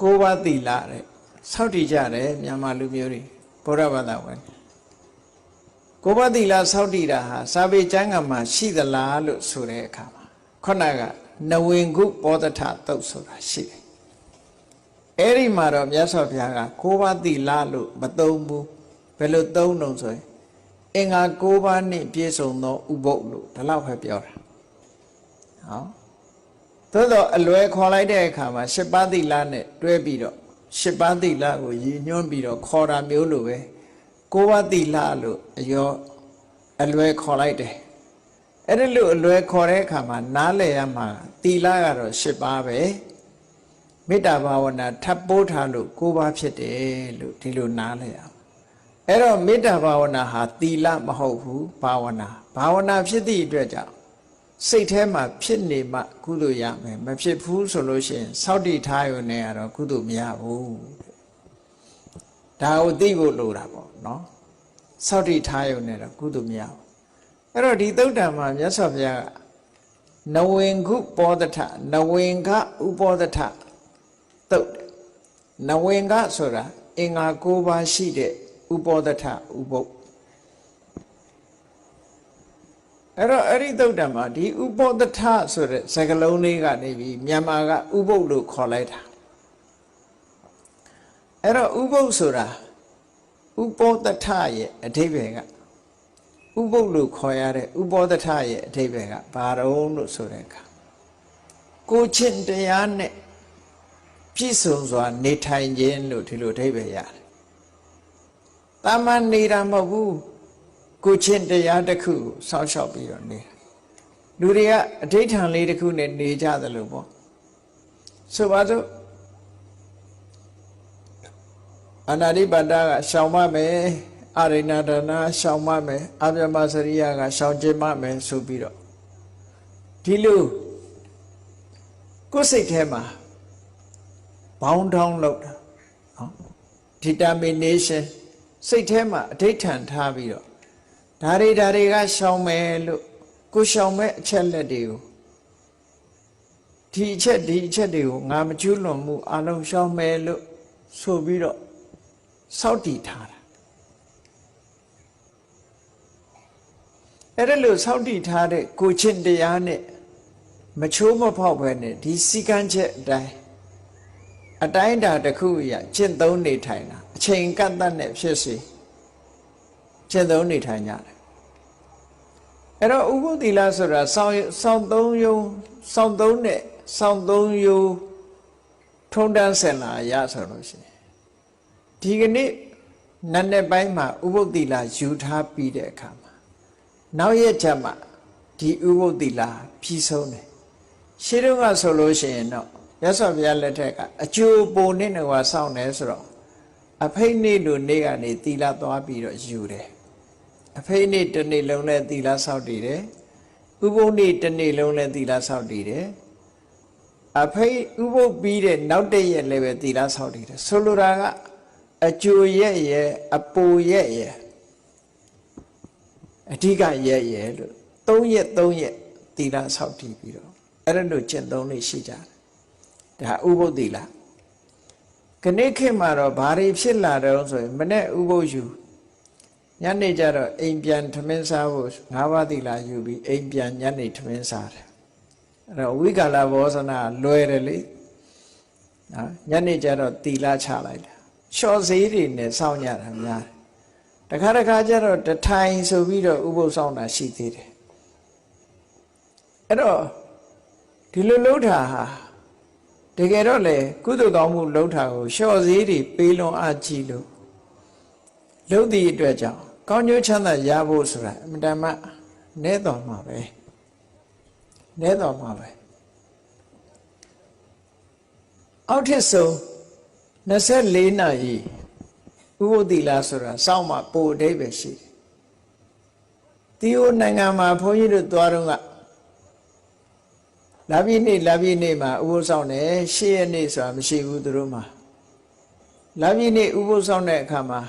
ကိုးပါးသီလတဲ့စောင့်တည်ကြတယ်မြန်မာလူမျိုးတွေဗုဒ္ဓဘာသာဝင်ကိုးပါးသီလစောင့်တည်တာဟာစာပေကျမ်းဂန်မှာရှိသလားလို့ဆိုတဲ့အခါမှာခုနကနဝင်ကုပောဒထတုတ်ဆိုတာရှိတယ်အဲ့ဒီမှာတော့မြတ်စွာဘုရားကကိုးပါးသီလလို့မသုံးဘူးဘယ်လိုသုံးလို့ဆိုရင်အင်္ဂါ၉ပါးနဲ့ပြည့်စုံသောဥပုပ်လို့ဒီလောက်ပဲပြောတာဟော သို့တော့အလွယ်ခေါ်လိုက်တဲ့အခါမှာ၈ပါးသီလနဲ့တွဲပြီးတော့၈ပါးသီလကိုရည်ညွှန်းပြီးတော့ခေါ်တာမျိုးလိုပဲ၉ပါးသီလလို့အရောအလွယ်ခေါ်လိုက်တယ်အဲ့ဒါလို့အလွယ်ခေါ်တဲ့အခါမှာနားလည်ရမှာသီလကတော့၈ပါးပဲမေတ္တာဘာဝနာထပ်ပိုးထားလို့၉ပါးဖြစ်တယ်လို့ဒီလိုနားလည်ရအောင်အဲ့တော့မေတ္တာဘာဝနာဟာသီလမဟုတ်ဘူးဘာဝနာဘာဝနာဖြစ်သည့်အတွက်ကြောင့် စိတ်ထဲမှာဖြစ်နေမှကုသိုလ်ရမယ်မဖြစ်ဘူးဆိုလို့ရှိရင်စောင့်တည်ထားရုံနဲ့ကတော့ကုသိုလ်မရဘူးဒါကိုသိဖို့လိုတာပေါ့နော်စောင့်တည်ထားရုံနဲ့တော့ကုသိုလ်မရဘူးအဲ့တော့ဒီသုတ်တံမှာမြတ်စွာဘုရားကနဝင်ခုပောဒထနဝင်ကဥပောဒထသုတ်တယ်နဝင်ကဆိုတာအင်္ဂါ၉ပါးရှိတဲ့ဥပောဒထဥပုပ် အဲ့တော့အဲ့ဒီသုတ်တံမှာဒီဥပောဒထဆိုတဲ့စကားလုံးလေးကနေပြီးမြန်မာကဥပုပ်လို့ခေါ်လိုက်တာအဲ့တော့ဥပုပ်ဆိုတာဥပောဒထရဲ့အဓိပ္ပာယ်ကဥပုပ်လို့ခေါ်ရတဲ့ဥပောဒထရဲ့အဓိပ္ပာယ်ကဘာတုံးလို့ဆိုတဲ့အခါကိုချင်းတရားနဲ့ပြည့်စုံစွာ နေထိုင်ခြင်းလို့ဒီလိုအဓိပ္ပာယ်ရတယ်တာမန်နေတာမဟုတ်ဘူး ကိုချင်းတရားတစ်ခုကိုစောင့်ရှောက်ပြီးတော့နေတာလူတွေကအဋိဋ္ဌံလေးတစ်ခုနဲ့နေကြသလိုပေါ့ဆိုပါစို့အနာတိပါဒကရှောင်မမယ်အရိဏဒနာရှောင်မမယ်အပြမစရိယကရှောင်ခြင်းမမယ်ဆိုပြီးတော့ဒီလိုကိုယ်စိတ်ထဲမှာဘောင်းထောင်းလောက်တာနော် determination စိတ်ထဲမှာအဋိဋ္ဌံထားပြီးတော့ ဒါတွေဒါတွေကရှောင်မယ်လို့ကိုရှောင်မဲ့အချက်လက်တွေကိုဒီအချက်ဒီအချက်တွေကိုငါမကျွလွန်မှုအလုံးရှောင်မယ်လို့ဆိုပြီးတော့စောင့်တည်ထားတာအဲ့ဒါလို့စောင့်တည်ထားတဲ့ကိုချင်းတရားနဲ့မချိုးမဖောက်ပဲနဲ့ဒီစီကန်းချက်အတိုင်းအတိုင်းအတာတစ်ခုအရကျင့်သုံးနေထိုင်တာအချိန်ကန့်သတ်နဲ့ဖြစ်စေ ကျင့်သုံးနေထိုင်ကြတယ်အဲ့တော့ဥပုသီလဆိုတာစောင်းစောင်းသုံးယုံစောင်းသုံးနဲ့စောင်းသုံးယုံထုံတန်းဆင်လာရဆိုလို့ရှိရင်ဒီကနေ့နတ်နဲ့ပိုင်းမှာဥပုသီလယူထားပြီးတဲ့အခါမှာနောက်ရက်ချက်မှာဒီဥပုသီလပြီးဆုံးတယ်ရှင်းတော့ကဆိုလို့ရှိရင်တော့ရသော်ဘုရားလက်ထက်ကအကျိုးပုံနဲ့တော့စောင့်တယ်ဆိုတော့အဖိတ်နေ့လိုနေ့ကနေသီလသွားပြီးတော့ယူတယ် အဖိတ်နေ့တစ်နေ့လုံးနဲ့သီလစောင့်တည်တယ်ဥပုပ်နေ့တစ်နေ့လုံးနဲ့သီလစောင့်တည်တယ်အဖိတ်ဥပုပ်ပြီးတဲ့နောက်တစ်ရက်လည်းပဲသီလစောင့်တည်တယ်ဆိုလိုတာကအကျိုးရဲ့ရဲ့အပူရဲ့ရဲ့အဓိကရဲ့ရဲ့လို့၃ရက်၃ရက်သီလစောင့်တည်ပြီးတော့အဲ့ဒါလို့ကျင့်သုံးလေးရှိကြတယ်ဒါဥပုပ်သီလခဏခေတ်မှာတော့ဘာတွေဖြစ်လာတော့ဆိုရင်မနေ့ဥပုပ်ယူ ညနေကျတော့အိမ်ပြန်ထမင်းစားဖို့၅ပါးသီလယူပြီးအိမ်ပြန်ညနေထမင်းစားတယ်အဲ့တော့ဝိကာလဘောဇနာလွယ်တယ်လေနော်ညနေကျတော့သီလချလိုက်တာလျှော်စည်းတွေနဲ့စောင့်ကြတာများတယ်တခါတခါကျတော့တထိုင်ဆိုပြီးတော့ဥပုပ်ဆောင်တာရှိသေးတယ်အဲ့တော့ဒီလိုလှုပ်တာဟာတကယ်တော့လေကုသိုလ်ကောင်းမှုလှုပ်တာကိုလျှော့စည်းတွေပေးလွန်အကြည့်လို့လှုပ်သည့်အတွက်ကြောင့် ကောင်းကျိုးချမ်းသာရဖို့ဆိုတာအမှန်တမ်းနဲတော်မှာပဲနဲတော်မှာပဲအောက်ထစ်ဆုံး24နာရီဥပတိလာဆိုတာစောင့်မှပိုအဓိပ္ပာယ်ရှိတယ်။ဒီဟိုနိုင်ငံမှာဘုန်းကြီးတို့သွားတော့ကလာပြီနေ့လာပြီနေ့မှာဥပုသ်ဆောင်တယ်ရှေ့ရက်နေ့ဆိုတာမရှိဘူးသူတို့မှာလာပြီနေ့ဥပုသ်ဆောင်တဲ့အခါမှာ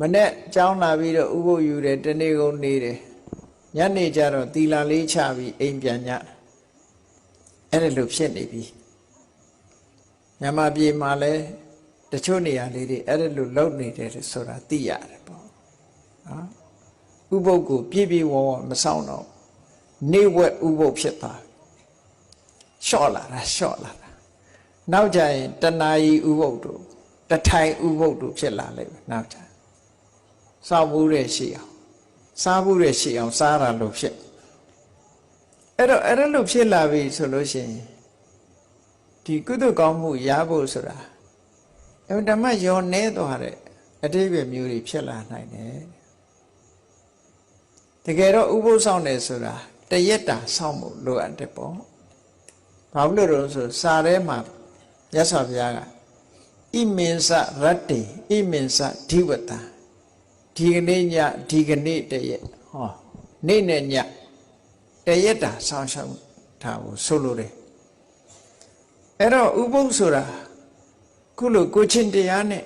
မနေ့ကြောင်းလာပြီးတော့ဥပုသ်ယူတယ်တနေ့ကုန်နေတယ်ညနေကျတော့တီလာလေးချပြီးအိမ်ပြန်ညအဲ့ဒါလိုဖြစ်နေပြီမြန်မာပြည်မှာလည်းတချို့နေရာလေးတွေအဲ့ဒါလိုလုပ်နေတယ်ဆိုတာသိရတယ်ပေါ့နော်ဥပုပ်ကိုပြည့်ပြည့်ဝဝမဆောင်တော့နေဝက်ဥပုပ်ဖြစ်သွားရှော့လာတာရှော့လာတာနောက်ကြရင်တဏှာကြီးဥပုပ်တို့တထိုင်ဥပုပ်တို့ဖြစ်လာလိမ့်မယ်နောက်ကြ စောက်ဘူးတဲ့ရှိအောင်စားဘူးတဲ့ရှိအောင်စားတာလို့ဖြစ်အဲ့တော့အဲ့ဒါလို့ဖြစ်လာပြီဆိုလို့ရှိရင်ဒီကုသကောင်းမှုရဖို့ဆိုတာအဲ့ဓမ္မယောနေသွားတဲ့အတိပ္ပယ်မျိုးတွေဖြစ်လာနိုင်တယ်တကယ်တော့ဥပုသ်ဆောင်တယ်ဆိုတာတရက်တာဆောင်မှုလိုအပ်တယ်ပေါ့ဘာလို့လဲဆိုစာထဲမှာရသော်ဘုရားကဣမင်္စရတ္တိဣမင်္စဓိဝတံ ဒီကနေ့ညဒီကနေ့တရက်ဟောနေ့နဲ့ညတရက်တာဆောင်ရှောက်တာကိုဆိုလိုတယ်အဲ့တော့ဥပုသ်ဆိုတာခုလိုကိုချင်းတရားနဲ့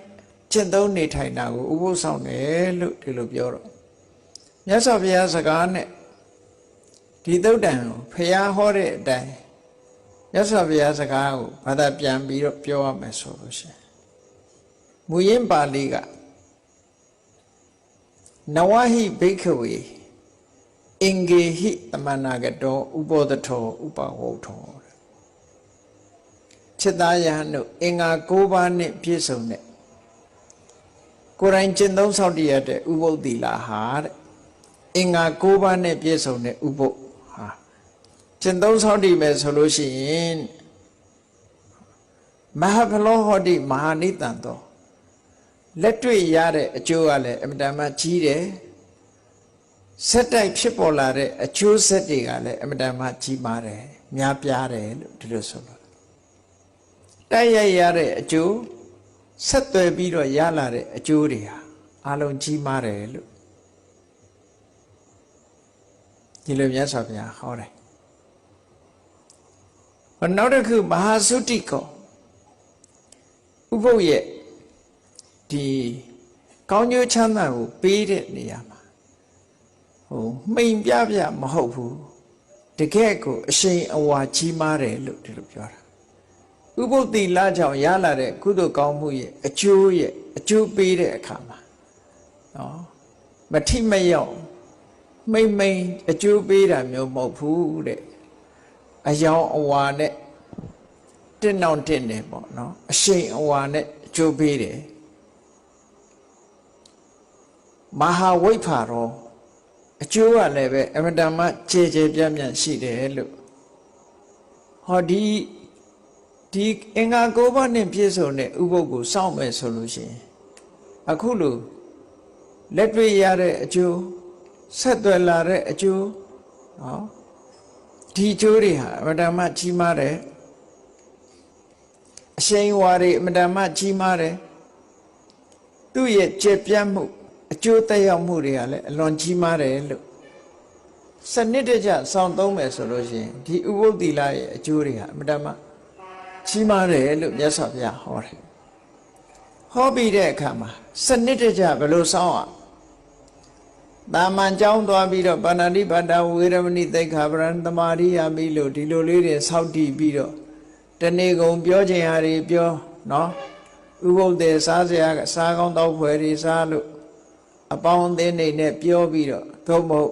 ကျင့်သုံးနေထိုင်တာကိုဥပုသ်ဆောင်တယ်လို့ဒီလိုပြောတော့မြတ်စွာဘုရားစကားနဲ့ဒီသုတ်တံကိုဖះဟောတဲ့အတိုင်းမြတ်စွာဘုရားစကားကိုဘာသာပြန်ပြီးတော့ပြောရမယ်ဆိုလို့ရှိရင်မူရင်းပါဠိက နဝဟိဘိခဝေအင်္ဂေဟိတမနာကတောဥပောတထောဥပဝုထောจิตသားယဟန်တို့အင်္ဂါ၉ပါးနဲ့ပြည့်စုံတဲ့ကိုယ်တိုင်ကျင့်သုံးဆောက်တည်ရတဲ့ဥပုသ္တိလာဟာတဲ့အင်္ဂါ၉ပါးနဲ့ပြည့်စုံတဲ့ဥပုသ်ဟာကျင့်သုံးဆောက်တည်မယ်ဆိုလို့ရှိရင်မဟာဖလောဟောတိမဟာနိတံတော် လက်တွေ့ရတဲ့အကျိုးကလည်းအမြဲတမ်းကြီးတယ်ဆက်တိုက်ဖြစ်ပေါ်လာတဲ့အကျိုးဆက်တွေကလည်းအမြဲတမ်းကြီးမားတယ်များပြားတယ်လို့ဒီလိုဆိုလို့တိုက်ရိုက်ရတဲ့အကျိုးဆက်သွယ်ပြီးတော့ရလာတဲ့အကျိုးတွေဟာအလုံးကြီးမားတယ်လို့ဒီလိုမြတ်စွာဘုရားဟောတယ်ဟောနောက်တစ်ခုမဟာသုတိကောဥပုပ်ရဲ့ ဒီကောင်းကျိုးချမ်းသာကိုပေးတဲ့နေရာမှာဟိုမှိန်ပြပြမဟုတ်ဘူးတကယ့်ကိုအရှိန်အဝါကြီးမားတယ်လို့ဒီလိုပြောတာဥပုပ်တိလကြောင့်ရလာတဲ့ကုသိုလ်ကောင်းမှုရဲ့အကျိုးရဲ့အကျိုးပေးတဲ့အခါမှာနော်မထိမရောက်မိမ့်မိန်အကျိုးပေးတာမျိုးမဟုတ်ဘူးတဲ့အယောင်အဝါနဲ့တင့်အောင်တင့်တယ်ပေါ့နော်အရှိန်အဝါနဲ့အကျိုးပေးတယ် မဟာဝိဖာရောအကျိုးကလည်းပဲအမတန်မှခြေခြေပြန့်ပြန့်ရှိတယ်လို့ဟောဒီဒီအင်္ဂါ၉ပါးနဲ့ပြည့်စုံတဲ့ဥပုပ်ကိုစောင့်မယ်ဆိုလို့ရှိရင်အခုလိုလက်တွေ့ရတဲ့အကျိုးဆက်သွယ်လာတဲ့အကျိုးဟောဒီအကျိုးတွေဟာအမတန်မှကြီးမားတယ်အရှိန်ဝါတွေအမတန်မှကြီးမားတယ်သူ့ရဲ့ကျေပြတ်မှု အကျိုးသက်ရောက်မှုတွေကလည်းအလွန်ကြီးမားတယ်လို့စနစ်တကျစောင့်သုံးမယ်ဆိုလို့ရှိရင်ဒီဥပုသ္တိလရဲ့အကျိုးတွေဟာအမတန်မှကြီးမားတယ်လို့မြတ်စွာဘုရားဟောတယ်ဟောပြီးတဲ့အခါမှာစနစ်တကျဘယ်လိုစောင့်အောင်တာမန်ကြောင်းသွားပြီးတော့ပါဏာတိပါဒဝေရမဏိသိက္ခာပရံသမာရိယာမိလို့ဒီလိုလေးတွေစောင့်တည်ပြီးတော့တနေ့ကုန်ပြောခြင်းဟာတွေပြောနော်ဥပုပ်တဲ့စားစရာစားကောင်းတော့ဖွယ်တွေစားလို့ အပေါင်းအသင်းတွေနဲ့ပြောပြီးတော့သို့မဟုတ်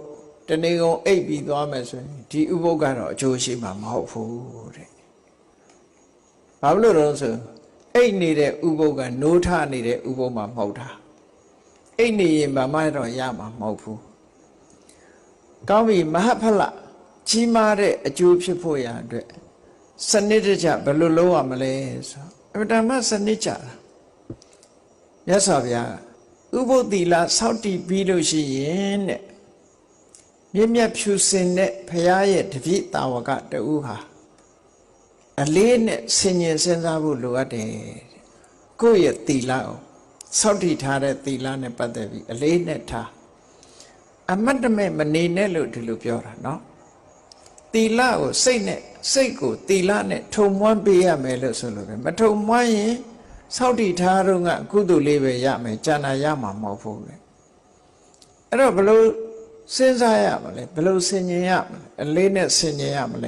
တနေ့ကုန်အိပ်ပြီးသွားမယ်ဆိုရင်ဒီဥပုပ်ကတော့အကျိုးရှိမှာမဟုတ်ဘူးတဲ့ဘာလို့လဲဆိုအိတ်နေတဲ့ဥပုပ်ကနိုးထနေတဲ့ဥပုပ်မှာမဟုတ်တာအိတ်နေရင်ဘာမှတော့ရမှာမဟုတ်ဘူးကောင်းပြီမဟဖလကြီးမားတဲ့အကျိုးဖြစ်ဖို့ရအတွက်စနစ်တကျဘယ်လိုလုပ်ရမလဲဆိုအမှန်တမ်းစနစ်ကြတာမြတ်စွာဘုရား ဥပုသ္တိလစောင့်တည်ပြီးလို့ရှိရင်တဲ့မြင့်မြတ်ဖြူစင်တဲ့ဘုရားရဲ့တပည့်တာဝကတူဟာအလေးနဲ့ဆင်ញင်စဉ်းစားဖို့လိုအပ်တယ်ကိုယ့်ရဲ့သီလကိုစောင့်တည်ထားတဲ့သီလနဲ့ပတ်သက်ပြီးအလေးနဲ့ထားအမတ်တမဲ့မနေနဲ့လို့ဒီလိုပြောတာเนาะသီလကိုစိတ်နဲ့စိတ်ကိုသီလနဲ့ထုံမွမ်းပေးရမယ်လို့ဆိုလို့ပဲမထုံမွမ်းရင် စောင့်တည်ထားတော့ကကုသိုလ်လေးပဲရမယ်ကျန်တာရမှာမဟုတ်ဘူးလေအဲ့တော့ဘလို့စဉ်းစားရမလဲဘလို့ဆင်ញင်ရမလဲအလေးနဲ့ဆင်ញင်ရမလဲ